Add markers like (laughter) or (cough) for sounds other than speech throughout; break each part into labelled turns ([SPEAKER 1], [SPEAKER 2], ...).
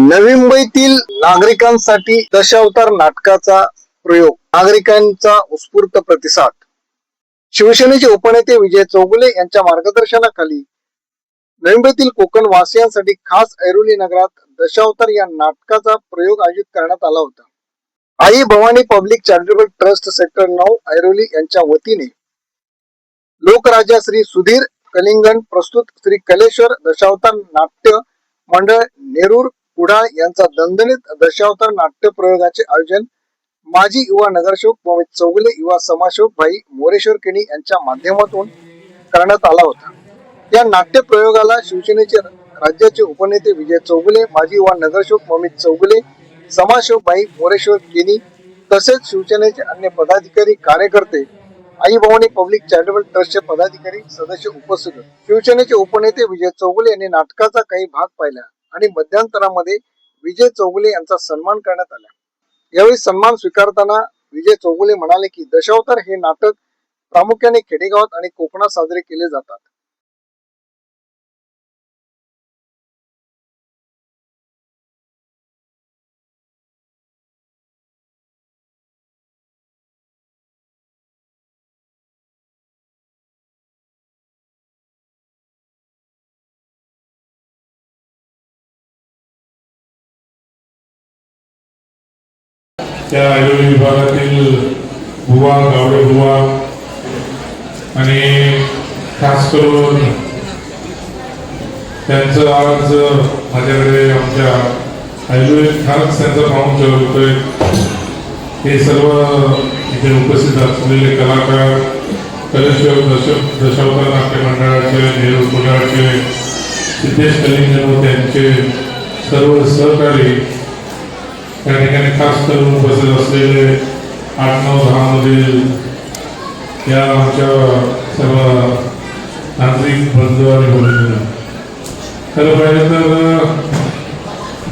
[SPEAKER 1] नवी मुंबईतील नागरिकांसाठी दशावतार नाटकाचा प्रयोग नागरिकांचा उत्स्फूर्त प्रतिसाद. शिवसेनेचे उपनेते विजय चौगुले यांच्या मार्गदर्शनाखाली नवी मुंबईतील कोकण वासियांसाठी खास ऐरोली नगरात दशावतार या नाटकाचा प्रयोग आयोजित करण्यात आला होता. Aai Bhavani public charitable trust sector नऊ ऐरोली यांच्या वतीने लोकराजा श्री सुधीर कलिंगण प्रस्तुत श्री कलेश्वर दशावतार नाट्य मंडळ नेरूर कुडाळ यांचा दणदणीत दशावतार नाट्य प्रयोगाचे आयोजन माजी युवा नगरसेवक मोहित चौगुले युवा समाजसेवक भाई मोरेश्वर केणी यांच्या माध्यमातून करण्यात आला होता. या नाट्य प्रयोगाला शिवसेनेचे राज्याचे उपनेते विजय चौगुले माजी युवा नगरसेवक मोहित चौगुले समाजसेवक भाई मोरेश्वर केणी तसेच शिवसेनेचे अन्य पदाधिकारी कार्यकर्ते आई भवानी पब्लिक चॅरिटेबल ट्रस्टचे पदाधिकारी सदस्य उपस्थित शिवसेनेचे उपनेते विजय चौगुले यांनी नाटकाचा काही भाग पाहिला. आणि मध्यंतरामध्ये विजय चौगुले यांचा सन्मान करण्यात आला. यावेळी सन्मान स्वीकारताना विजय चौगुले म्हणाले की दशावतार हे नाटक प्रामुख्याने खेडेगावात आणि कोकणात साजरे केले जातात.
[SPEAKER 2] त्या आयुर्वेद विभागातील बुवा गावडे बुवा आणि खास करून त्यांचं आज माझ्याकडे आमच्या आयुर्वेद खास त्यांचा पाहून होतोय हे सर्व इथे उपस्थित असलेले कलाकार कलेश्वर दश दशावतार नाट्य मंडळाचे नेहरू मंडळाचे सिद्धेश कलिंग त्यांचे सर्व सहकारी त्या ठिकाणी खास करून उपस्थित असलेले आठ नऊ दहामधील या आमच्या सर्व तांत्रिक बंधू आणि भगिनी खरं पाहिजे तर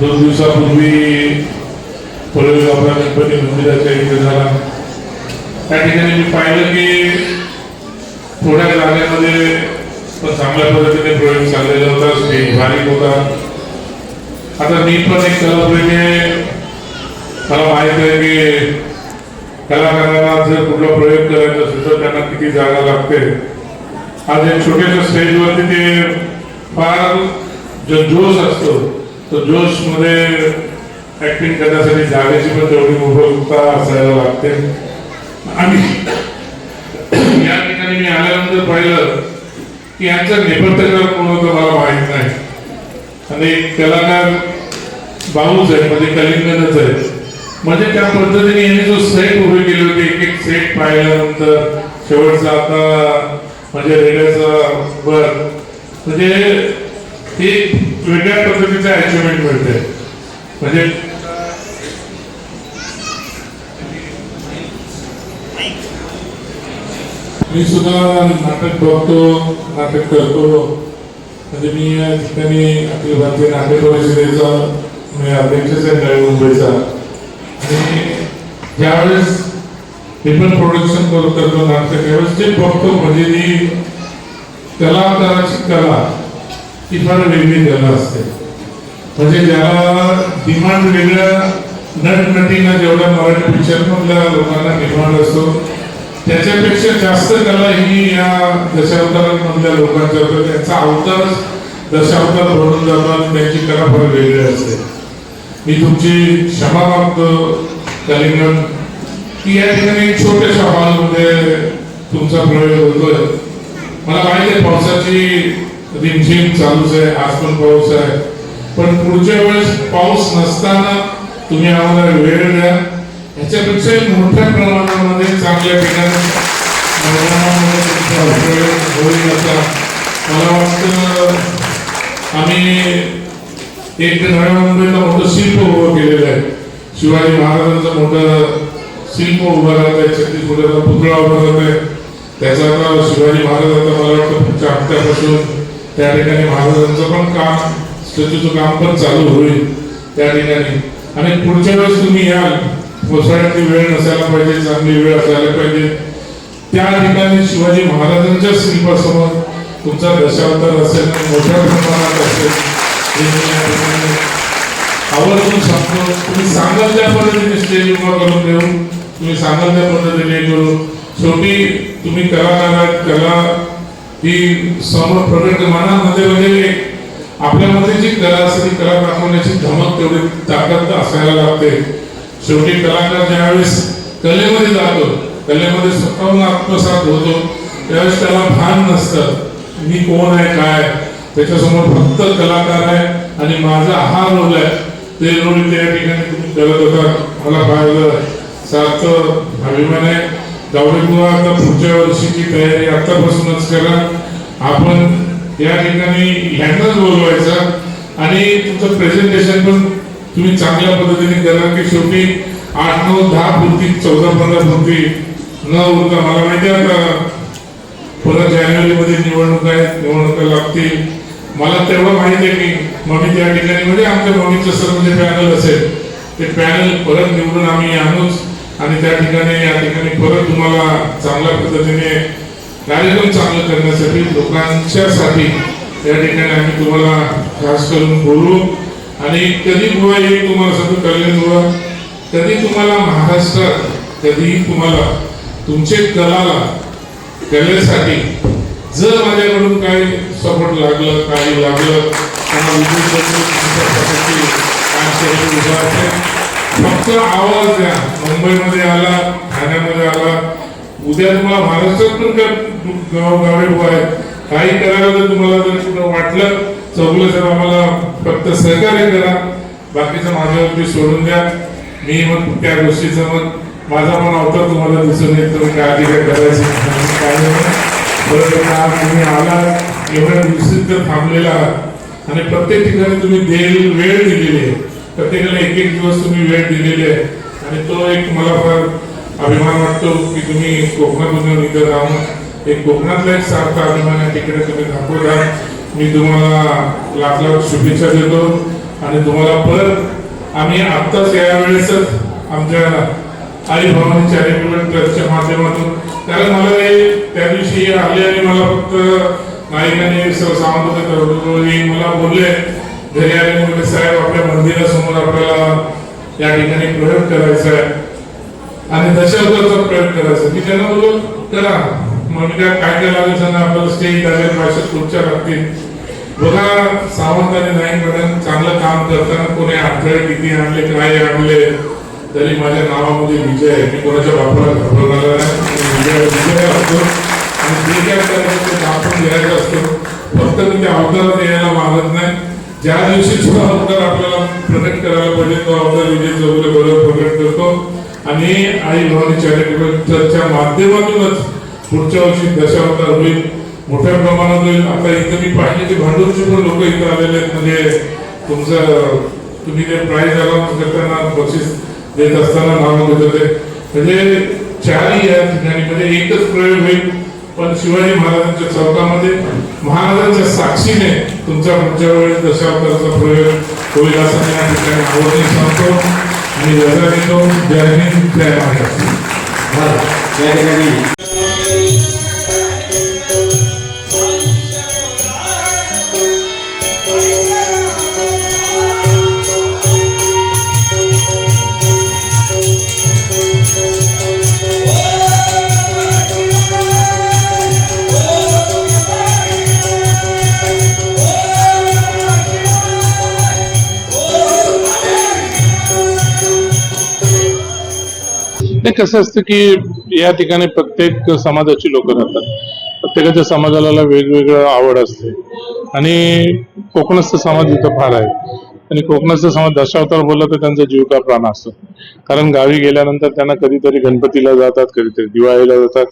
[SPEAKER 2] दोन दिवसापूर्वी पूर्वी आपला गणपती मंदिराच्या इथे झाला. त्या ठिकाणी मी पाहिलं की थोड्या जागेमध्ये पण चांगल्या पद्धतीने प्रयोग चाललेला होता. स्टेज भारी होता. आता मी पण एक कलाप्रेमी आहे. मला माहीत आहे की कलाकारांना जर कुठला प्रयोग करायचा असेल तर त्यांना किती जागा लागते. आज एक छोट्याशा स्टेजवरती ते फार जो जोश असतो. तो जोशमध्ये ऍक्टिंग करण्यासाठी जागेची पण तेवढी उपयुक्तता असायला लागते. आणि या ठिकाणी मी आल्यानंतर पाहिलं की यांचा नेपथ्यकार कोण होतं मला माहीत नाही. आणि कलाकार भाऊच आहे म्हणजे कलिंगणच आहे. म्हणजे त्या पद्धतीने यांनी जो सेट उभे केले होते एक एक सेट पाहिल्यानंतर शेवटचा आता म्हणजे रेड्याचा वर म्हणजे ती वेगळ्या पद्धतीचं अचिव्हमेंट मिळते म्हणजे मी सुद्धा नाटक बघतो नाटक करतो. म्हणजे मी या ठिकाणी अखिल भारतीय नाट्य परिषदेचा मी अध्यक्षच आहे नवी मुंबईचा. ज्यावेळेस पेपर पण प्रोडक्शन करत करतो नाटक त्यावेळेस ते बघतो म्हणजे ती कलाकाराची कला ती फार वेगळी कला असते. म्हणजे ज्याला डिमांड वेगळ्या नट जेवढा जेवढ्या मराठी पिक्चर मधल्या लोकांना डिमांड असतो त्याच्यापेक्षा जास्त कला ही या दशावतारांमधल्या लोकांच्या होतं. त्यांचा अवतार दशावतार भरून जातो आणि त्यांची कला फार वेगळी असते. मी तुमची क्षमा मागतो कलिंगण की या ठिकाणी छोट्याशा हॉलमध्ये तुमचा प्रयोग होतोय. मला माहिती आहे पावसाची रिमझिम चालूच आहे आज पण पाऊस आहे. पण पुढच्या वेळेस पाऊस नसताना तुम्ही आम्हाला वेळ द्या. ह्याच्यापेक्षा मोठ्या प्रमाणामध्ये चांगल्या ठिकाणी होईल असा मला वाटतं. आम्ही एक नव्या मुंबईला मोठं शिल्प उभं केलेलं आहे. शिवाजी महाराजांचं मोठं शिल्प उभं राहत आहे छत्तीसगडचा पुतळा उभा राहत आहे. त्याचा आता शिवाजी महाराजांचा मला वाटतं पुढच्या हप्त्यापासून त्या ठिकाणी महाराजांचं पण काम स्टॅच्यूचं काम पण चालू होईल त्या ठिकाणी. आणि पुढच्या वेळेस तुम्ही याल कोसळ्याची वेळ नसायला पाहिजे चांगली वेळ असायला पाहिजे. त्या ठिकाणी शिवाजी महाराजांच्या शिल्पासमोर तुमचा दशावतार असेल मोठ्या प्रमाणात असेल आवर्जून सांगतो तुम्ही सांगाल त्या पद्धतीने स्टेज उभा करून देऊ तुम्ही सांगाल त्या पद्धतीने करू. शेवटी तुम्ही कलाकारात कला ही समोर प्रगट मनामध्ये म्हणजे आपल्यामध्ये जी कला असते ती कला दाखवण्याची धमक तेवढी ताकद असायला लागते. शेवटी कलाकार ज्यावेळेस कलेमध्ये जातो कलेमध्ये स्वतःहून आत्मसात होतो त्यावेळेस त्याला भान नसतं मी कोण आहे काय त्याच्यासमोर फक्त कलाकार आहे आणि माझा हा रोल आहे. ते रोल त्या ठिकाणी तुम्ही करत होता. मला पाहिलं सारखं अभिमान आहे. गावडे बुवा आता पुढच्या वर्षीची तयारी आतापासूनच करा. आपण या ठिकाणी ह्यांनाच बोलवायचं. आणि तुमचं प्रेझेंटेशन पण तुम्ही चांगल्या पद्धतीने करा की शेवटी आठ नऊ दहा पुरती चौदा पंधरा पुरती न उरता मला माहिती आता परत जानेवारीमध्ये निवडणूक आहेत निवडणुका लागतील. मला तेव्हा माहिती आहे की मम्मी त्या ठिकाणी म्हणजे आमच्या मम्मीचं सर्व जे म्हणजे पॅनल असेल. ते पॅनल परत निवडून आम्ही आणूच आणि त्या ठिकाणी या ठिकाणी परत तुम्हाला चांगल्या पद्धतीने कार्यक्रम चांगलं करण्यासाठी लोकांच्यासाठी या ठिकाणी आम्ही तुम्हाला खास करून बोलू. आणि कधी बुवा येईल तुम्हाला सगळं कल्याण बुवा. कधी तुम्हाला महाराष्ट्रात कधीही तुम्हाला तुमचे कलाला कलेसाठी जर माझ्याकडून काही सपोर्ट लागलं काही लागलं फक्त आवाज द्या. मुंबईमध्ये आला ठाण्यामध्ये आला. उद्या तुम्हाला महाराष्ट्रात पण काय आहे. काही करायला जर तुम्हाला जर कुठं वाटलं चौगलं तर आम्हाला फक्त सहकार्य करा. बाकीचं माझ्यावरती सोडून द्या. मी मग त्या गोष्टीचं मग माझा पण अवतार तुम्हाला दिसून तर काय आधी काय करायचं बरं तुम्ही आला एवढ्या दिवशी थांबलेला आणि प्रत्येक ठिकाणी तुम्ही देईल वेळ दिलेली आहे. प्रत्येकाला एक एक दिवस तुम्ही वेळ दिलेली आहे. आणि तो एक मला फार अभिमान वाटतो की तुम्ही कोकणातून इथं राहून एक कोकणातला एक सारखा अभिमान आहे. तिकडे तुम्ही दाखवला मी तुम्हाला लाख लाख शुभेच्छा देतो. आणि तुम्हाला परत आम्ही आत्ताच यावेळेसच आमच्या आई भवानी चॅरिटेबल ट्रस्टच्या माध्यमातून. कारण मला हे त्या दिवशी आले आणि मला फक्त नायकाने स- सावंत मला बोलले. घरी आले म्हणजे साहेब आपल्या मंदिरासमोर आपल्याला या ठिकाणी प्रयोग करायचा आहे. आणि दशावतारचा प्रयोग करायचा मी त्यांना बोललो करा. मग मी काय काय काय लागेल त्यांना आपल्याला स्टेज लागेल भाषेत खुर्च्या लागतील बघा सावंत आणि नाईक मॅडम चांगलं काम करताना कोणी अडथळे किती आणले काय आणले तरी माझ्या नावामध्ये विजय आहे. मी कोणाच्या बापाला घाबरणारा नाही. विजय विजय असतो. आणि जे काय करायचं ते दाखवून घ्यायचं असतो फक्त मी त्या अवतारात यायला मागत नाही. ज्या दिवशी सुद्धा अवतार आपल्याला प्रकट करायला पाहिजे तो अवतार विजय चौगुले बरोबर प्रकट करतो. आणि आई भवानी चॅरिटेबल ट्रस्टच्या माध्यमातूनच पुढच्या वर्षी दशावतार होईल. मोठ्या प्रमाणात होईल. आता इथं मी पाहिले की भांडूरचे पण लोक इथं आलेले आहेत म्हणजे तुमचं तुम्ही जे प्राईज अलाउन्स करताना बक्षीस देत असताना नाव देत होते. म्हणजे चारही या ठिकाणी म्हणजे एकच प्रयोग होईल. पण शिवाजी महाराजांच्या चौकामध्ये महाराजांच्या साक्षीने तुमच्या पुढच्या वेळेस दशावतारचा प्रयोग होईल असं मी या ठिकाणी आवर्जून सांगतो. आणि रजा घेतो जय हिंद जय
[SPEAKER 3] महाराज या ठिकाणी
[SPEAKER 4] कसं असतं की या ठिकाणी प्रत्येक समाजाची लोक राहतात. प्रत्येकाच्या समाजाला वेगवेगळं आवड असते. आणि कोकणस्थ समाज इथं फार आहे. आणि कोकणस्थ समाज दशावतार बोलला तर त्यांचा जीव का प्राण असतो? कारण गावी गेल्यानंतर त्यांना कधीतरी गणपतीला जातात कधीतरी दिवाळीला जातात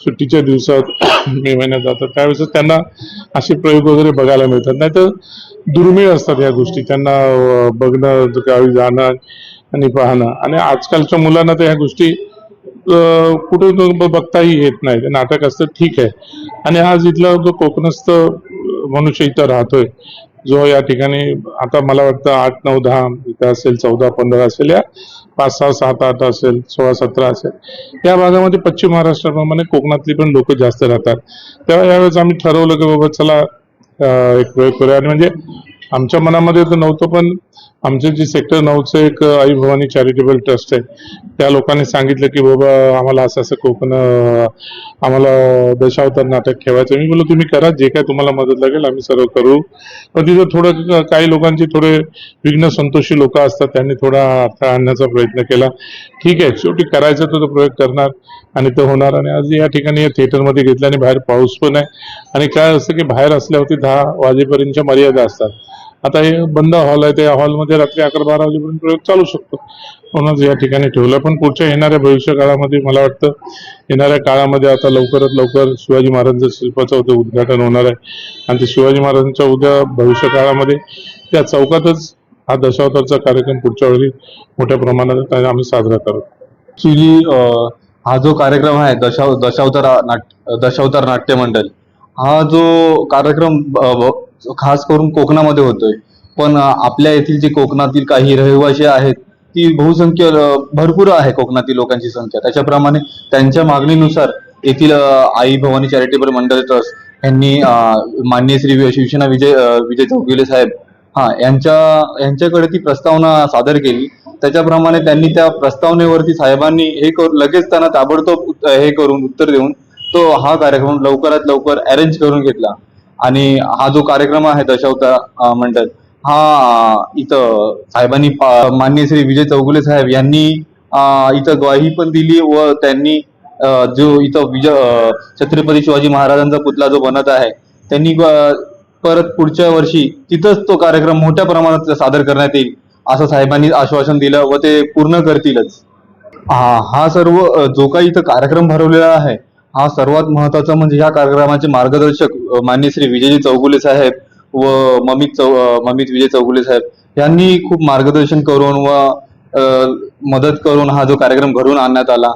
[SPEAKER 4] सुट्टीच्या दिवसात (coughs) मे महिन्यात जातात. त्यावेळेस त्यांना असे प्रयोग वगैरे बघायला मिळतात. नाही तर दुर्मिळ असतात या गोष्टी. त्यांना बघणं गावी जाणं आणि पाहणं. आणि आजकालच्या मुलांना तर ह्या गोष्टी कुठून कुठे बघताही येत नाही नाटक असतं ठीक आहे. आणि आज इथला जो कोकणस्थ मनुष्य इथं राहतोय जो या ठिकाणी आता मला वाटतं आठ नऊ दहा इथं असेल चौदा पंधरा असेल या पाच सहा सात आठ असेल सोळा सतरा असेल. या भागामध्ये पश्चिम महाराष्ट्राप्रमाणे कोकणातली पण लोक जास्त राहतात. तेव्हा यावेळेस आम्ही ठरवलं की बाबा चला एक प्रयोग करूया. आणि म्हणजे आमच्या मनामध्ये तर नव्हतं पण
[SPEAKER 2] आमचे जे सेक्टर नऊचं एक आई भवानी चॅरिटेबल ट्रस्ट आहे. त्या लोकांनी सांगितलं की बाबा आम्हाला असं असं कोकण आम्हाला दशावतार नाटक ठेवायचं मी बोललो तुम्ही करा जे काय तुम्हाला मदत लागेल आम्ही सर्व करू. पण तिथं थोडं काही लोकांचे थोडे विघ्न संतोषी लोक असतात त्यांनी थोडा अडथळा आणण्याचा प्रयत्न केला. ठीक आहे शेवटी करायचं तर तो प्रयोग करणार आणि तो होणार. आणि आज या ठिकाणी या थिएटरमध्ये घेतलं आणि बाहेर पाऊस पण आहे. आणि काय असतं की बाहेर असल्यावरती दहा वाजेपर्यंतच्या मर्यादा असतात. आता हे बंद हॉल आहे त्या हॉलमध्ये रात्री अकरा बारा वाजेपर्यंत प्रयोग चालू शकतो. म्हणूनच या ठिकाणी ठेवलं पण पुढच्या येणाऱ्या भविष्य काळामध्ये मला वाटतं येणाऱ्या काळामध्ये आता लवकरात लवकर शिवाजी महाराजांचं शिल्पाचं उद्या उद्घाटन होणार आहे. आणि ते शिवाजी महाराजांच्या उद्या भविष्य काळामध्ये त्या चौकातच हा दशावतारचा कार्यक्रम पुढच्या वेळी मोठ्या प्रमाणात आम्ही साजरा करू
[SPEAKER 5] ऍक्च्युली हा जो कार्यक्रम आहे दशाव दशावतार नाट दशावतार नाट्य मंडळ हा जो कार्यक्रम खास करून कोकणामध्ये होतोय. पण आपल्या येथील जे कोकणातील काही रहिवासी आहेत ती बहुसंख्य भरपूर आहे कोकणातील लोकांची संख्या. त्याच्याप्रमाणे त्यांच्या मागणीनुसार येथील आई भवानी चॅरिटेबल मंडळ ट्रस्ट यांनी मान्य श्री शिवसेना विजय विजय चौगुले साहेब हा यांच्या यांच्याकडे ती प्रस्तावना सादर केली. त्याच्याप्रमाणे त्यांनी त्या प्रस्तावनेवरती साहेबांनी हे करून लगेच त्यांना ताबडतोब हे करून उत्तर देऊन तो हा कार्यक्रम लवकरात लवकर अरेंज करून घेतला. आणि हा जो कार्यक्रम आहे दशावतार म्हणतात हा इथं साहेबांनी मान्य श्री विजय चौगुले साहेब यांनी इथं ग्वाही पण दिली व त्यांनी जो इथं विजय छत्रपती शिवाजी महाराजांचा पुतळा जो बनत आहे त्यांनी परत पुढच्या वर्षी तिथंच तो कार्यक्रम मोठ्या प्रमाणात सादर करण्यात येईल असं साहेबांनी आश्वासन दिलं व ते पूर्ण करतीलच. हा सर्व जो काही इथं कार्यक्रम भरवलेला आहे हा सर्वात महत्त्वाचा म्हणजे या कार्यक्रमाचे मार्गदर्शक मान्य श्री विजयजी चौगुले साहेब व ममित चौ ममित विजय चौगुले साहेब यांनी खूप मार्गदर्शन करून व मदत करून हा जो कार्यक्रम घडवून आणण्यात आला.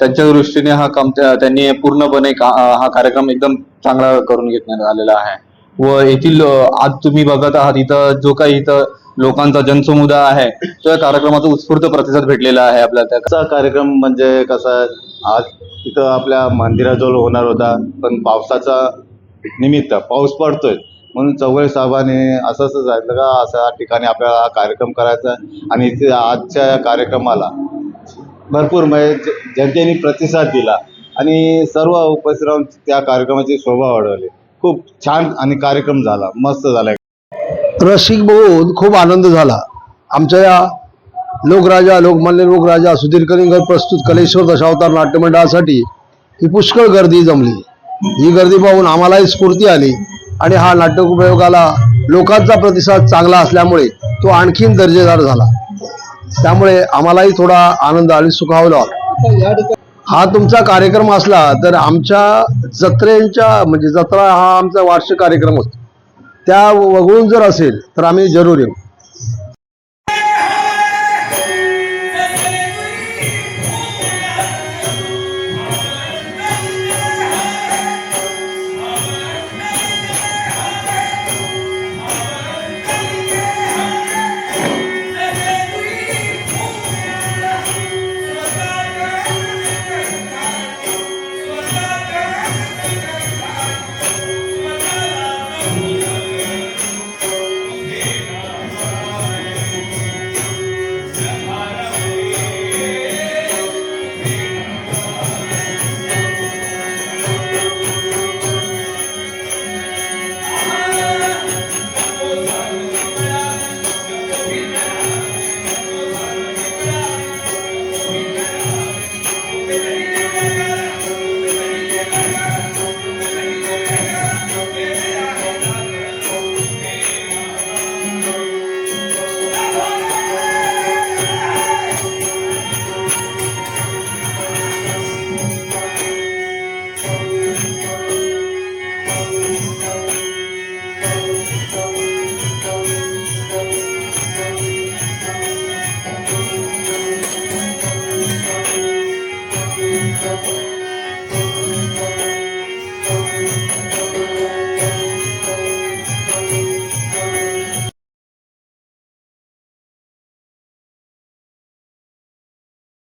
[SPEAKER 5] त्यांच्या दृष्टीने हा काम त्यांनी पूर्णपणे का- हा कार्यक्रम एकदम चांगला करून घेण्यात आलेला आहे. व येथील आज तुम्ही बघत आहात इथं जो काही इथं लोकांचा जनसमुदाय आहे तो या कार्यक्रमाचा उत्स्फूर्त प्रतिसाद भेटलेला आहे आपल्याला. त्या
[SPEAKER 6] कार्यक्रम म्हणजे कसा आहे, आज तिथं आपल्या मंदिराजवळ होणार होता पण पावसाचा निमित्त पाऊस पडतोय. म्हणून चौघळे साहेबांनी असं असं सांगितलं का अशा ठिकाणी आपल्याला हा कार्यक्रम करायचा आणि इथे आजच्या या कार्यक्रमाला भरपूर म्हणजे ज- जनतेने प्रतिसाद दिला. आणि सर्व उपस्थित राहून त्या कार्यक्रमाची शोभा वाढवली. खूप छान आणि कार्यक्रम झाला. मस्त झाला.
[SPEAKER 7] रसिक बघून खूप आनंद झाला. आमच्या या लोकराजा लोकमान्य लोकराजा सुधीर कलिंगर प्रस्तुत कलेश्वर दशावतार नाट्यमंडळासाठी ही पुष्कळ गर्दी जमली. ही गर्दी पाहून आम्हालाही स्फूर्ती आली आणि हा नाट्यप्रयोगाला लोकांचा प्रतिसाद चांगला असल्यामुळे तो आणखीन दर्जेदार झाला. त्यामुळे आम्हालाही थोडा आनंद आणि सुखावला हा तुमचा कार्यक्रम असला तर आमच्या जत्रेंच्या म्हणजे जत्रा हा आमचा वार्षिक कार्यक्रम होतो. त्या वगळून जर असेल तर आम्ही जरूर येऊ.